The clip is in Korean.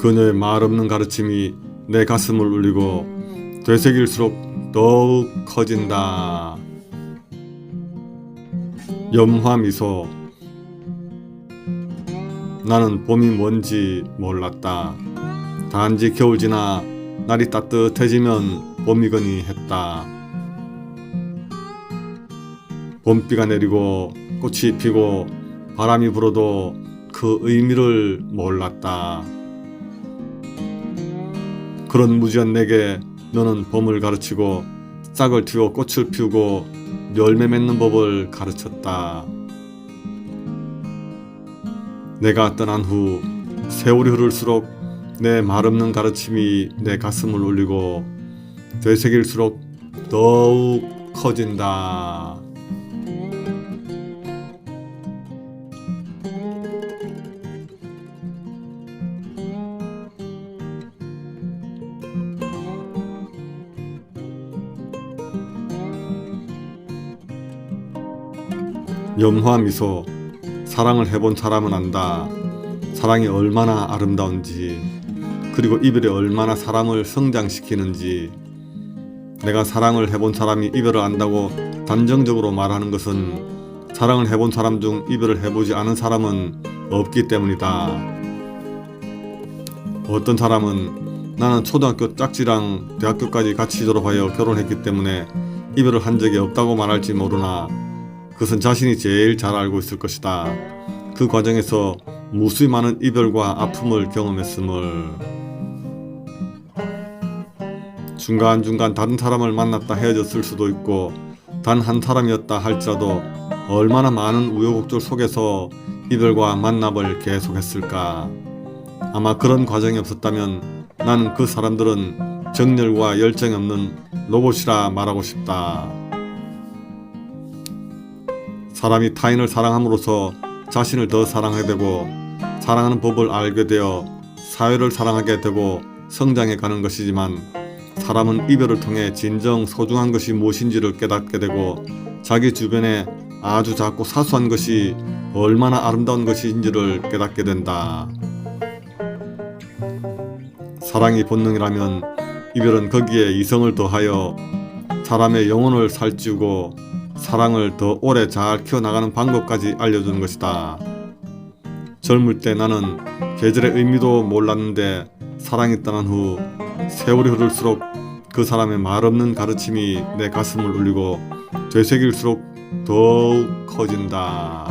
그녀의 말없는 가르침이 내 가슴을 울리고 되새길수록 더욱 커진다. 염화 미소 나는 봄이 뭔지 몰랐다. 단지 겨울 지나 날이 따뜻해지면 봄이거니 했다. 봄비가 내리고 꽃이 피고 바람이 불어도 그 의미를 몰랐다. 그런 무지한 내게 너는 봄을 가르치고 싹을 틔워 꽃을 피우고 열매 맺는 법을 가르쳤다. 내가 떠난 후 세월이 흐를수록 내 말없는 가르침이 내 가슴을 울리고 되새길수록 더욱 커진다. 염화 미소 사랑을 해본 사람은 안다. 사랑이 얼마나 아름다운지 그리고 이별이 얼마나 사람을 성장시키는지 내가 사랑을 해본 사람이 이별을 안다고 단정적으로 말하는 것은 사랑을 해본 사람 중 이별을 해보지 않은 사람은 없기 때문이다. 어떤 사람은 나는 초등학교 짝지랑 대학교까지 같이 졸업하여 결혼했기 때문에 이별을 한 적이 없다고 말할지 모르나 그것은 자신이 제일 잘 알고 있을 것이다. 그 과정에서 무수히 많은 이별과 아픔을 경험했음을 중간중간 다른 사람을 만났다 헤어졌을 수도 있고 단 한 사람이었다 할지라도 얼마나 많은 우여곡절 속에서 이별과 만남을 계속했을까. 아마 그런 과정이 없었다면 나는 그 사람들은 정열과 열정이 없는 로봇이라 말하고 싶다. 사람이 타인을 사랑함으로써 자신을 더 사랑하게 되고 사랑하는 법을 알게 되어 사회를 사랑하게 되고 성장해 가는 것이지만 사람은 이별을 통해 진정 소중한 것이 무엇인지를 깨닫게 되고 자기 주변에 아주 작고 사소한 것이 얼마나 아름다운 것인지를 깨닫게 된다. 사랑이 본능이라면 이별은 거기에 이성을 더하여 사람의 영혼을 살찌우고 사랑을 더 오래 잘 키워나가는 방법까지 알려주는 것이다. 젊을 때 나는 계절의 의미도 몰랐는데 사랑이 떠난 후 세월이 흐를수록 그 사람의 말없는 가르침이 내 가슴을 울리고 되새길수록 더욱 커진다.